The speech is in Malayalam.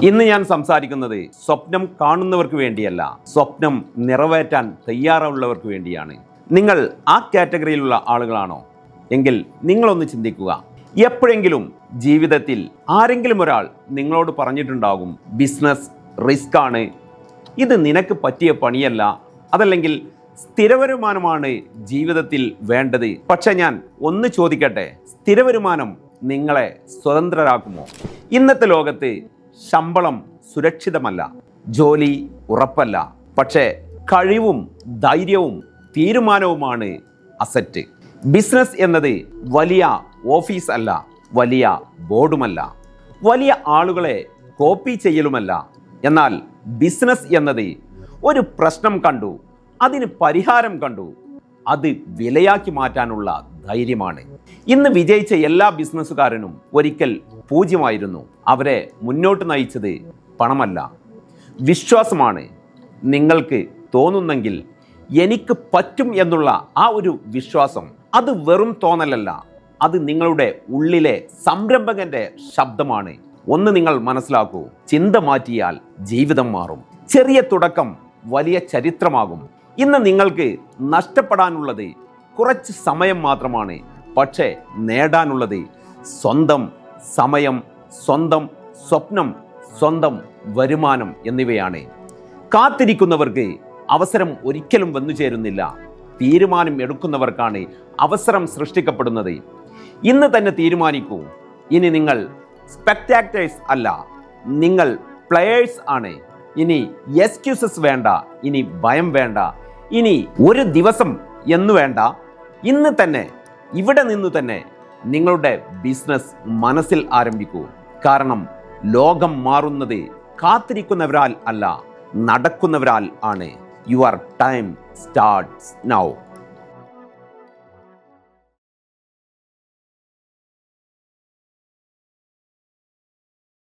ഇന്ന് ഞാൻ സംസാരിക്കുന്നത് സ്വപ്നം കാണുന്നവർക്ക് വേണ്ടിയല്ല സ്വപ്നം നിറവേറ്റാൻ തയ്യാറുള്ളവർക്ക് വേണ്ടിയാണ്. നിങ്ങൾ ആ കാറ്റഗറിയിലുള്ള ആളുകളാണോ? എങ്കിൽ നിങ്ങളൊന്ന് ചിന്തിക്കുക. എപ്പോഴെങ്കിലും ജീവിതത്തിൽ ആരെങ്കിലും ഒരാൾ നിങ്ങളോട് പറഞ്ഞിട്ടുണ്ടാകും ബിസിനസ് റിസ്ക് ആണ്. ഇത് നിനക്ക് പറ്റിയ പണിയല്ല. അതല്ലെങ്കിൽ സ്ഥിരവരുമാനമാണ് ജീവിതത്തിൽ വേണ്ടത്. പക്ഷെ ഞാൻ ഒന്ന് ചോദിക്കട്ടെ സ്ഥിരവരുമാനം നിങ്ങളെ സ്വതന്ത്രരാക്കുമോ? ഇന്നത്തെ ലോകത്ത് ശമ്പളം സുരക്ഷിതമല്ല ജോലി ഉറപ്പല്ല. പക്ഷേ കഴിവും ധൈര്യവും തീരുമാനവുമാണ് അസറ്റ്. ബിസിനസ് എന്നത് വലിയ ഓഫീസ് അല്ല വലിയ ബോർഡുമല്ല. വലിയ ആളുകളെ കോപ്പി ചെയ്യലുമല്ല. എന്നാൽ ബിസിനസ് എന്നത് ഒരു പ്രശ്നം കണ്ടു അതിന് പരിഹാരം കണ്ടു. അത് വിലയാക്കി മാറ്റാനുള്ള ധൈര്യമാണ്. ഇന്ന് വിജയിച്ച എല്ലാ ബിസിനസ്സുകാരനും ഒരിക്കൽ പൂജ്യമായിരുന്നു. അവരെ മുന്നോട്ട് നയിച്ചത് പണമല്ല. വിശ്വാസമാണ് നിങ്ങൾക്ക് തോന്നുന്നെങ്കിൽ എനിക്ക് പറ്റും എന്നുള്ള ആ ഒരു വിശ്വാസം അത് വെറും തോന്നലല്ല. അത് നിങ്ങളുടെ ഉള്ളിലെ സംരംഭകന്റെ ശബ്ദമാണ്. ഒന്ന് നിങ്ങൾ മനസ്സിലാക്കൂ. ചിന്ത മാറ്റിയാൽ ജീവിതം മാറും. ചെറിയ തുടക്കം വലിയ ചരിത്രമാകും. ഇന്ന് നിങ്ങൾക്ക് നഷ്ടപ്പെടാനുള്ളത് കുറച്ച് സമയം മാത്രമാണ്. പക്ഷേ നേടാനുള്ളത് സ്വന്തം സമയം സ്വന്തം സ്വപ്നം സ്വന്തം വരുമാനം എന്നിവയാണ്. കാത്തിരിക്കുന്നവർക്ക് അവസരം ഒരിക്കലും വന്നു ചേരുന്നില്ല. തീരുമാനം എടുക്കുന്നവർക്കാണ് അവസരം സൃഷ്ടിക്കപ്പെടുന്നത്. ഇന്ന് തന്നെ തീരുമാനിക്കൂ. ഇനി നിങ്ങൾ സ്പെക്ടാക്ടേഴ്സ് അല്ല നിങ്ങൾ പ്ലെയേഴ്സ് ആണ്. ഇനി എക്സ്ക്യൂസസ് വേണ്ട ഇനി ഭയം വേണ്ട. ഇനി ഒരു ദിവസം എന്ന് വേണ്ട. ഇന്ന് തന്നെ ഇവിടെ നിന്ന് തന്നെ നിങ്ങളുടെ ബിസിനസ് മനസ്സിൽ ആരംഭിക്കൂ. കാരണം ലോകം മാറുന്നത് കാത്തിരിക്കുന്നവരാൽ അല്ല നടക്കുന്നവരാൽ ആണ്. Your time starts now